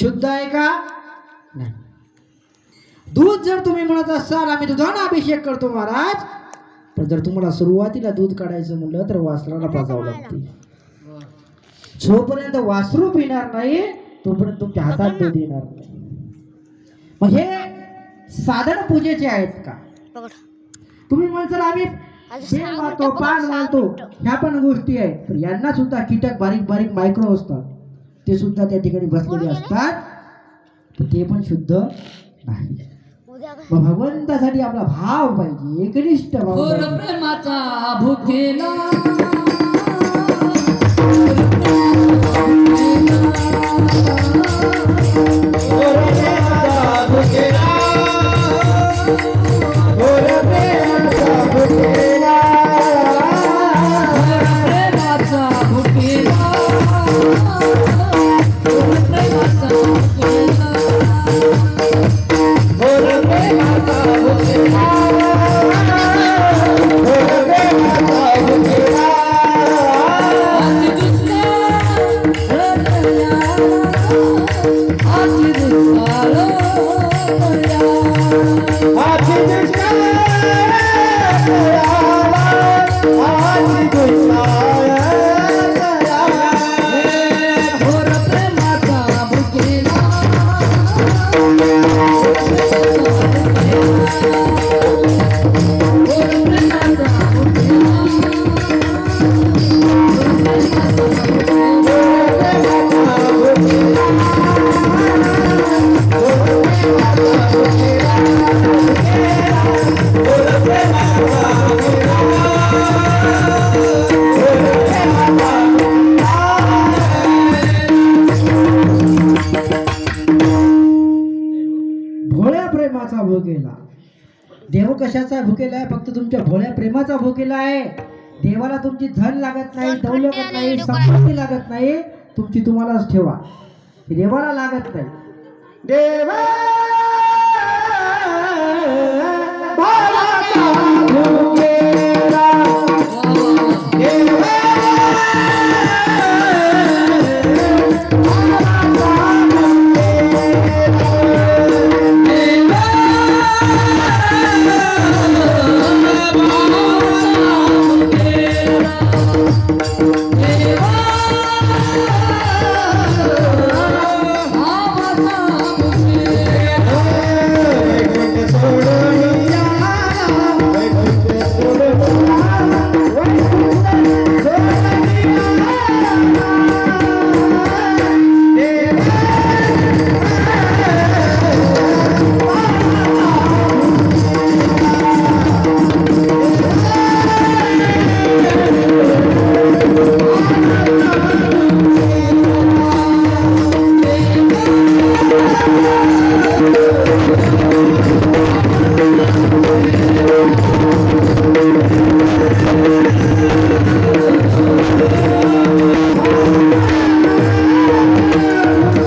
शुद्ध आहे का? नाही. दूध जर तुम्ही म्हणत असाल आम्ही दुधाने अभिषेक करतो महाराज पण जर तुम्हाला सुरुवातीला दूध काढायचं म्हणलं तर वासराला पाजावं लागते जोपर्यंत वासरू पिणार नाही तोपर्यंत तुमच्या हातात दूध येणार नाही. मग हे साधन पूजेचे आहेत का? तुम्ही म्हणसाल आम्ही पान मिनिटं. ह्या पण गोष्टी आहेत. यांना सुद्धा कीटक बारीक बारीक मायक्रो असतात. ते सुद्धा त्या ठिकाणी बसलेले? असतात ते पण शुद्ध नाही भगवंतासाठी आपला भाव पाहिजे एकनिष्ठ भाव. प्रेमाचा भुकेला देव कशाचा भुकेला आहे? फक्त तुमच्या भोळ्या प्रेमाचा भुकेला आहे. देवाला तुमची धन लागत नाही दौलत नाही संपत्ती लागत नाही. तुमची तुम्हालाच ठेवा. देवाला लागत नाही. देवा!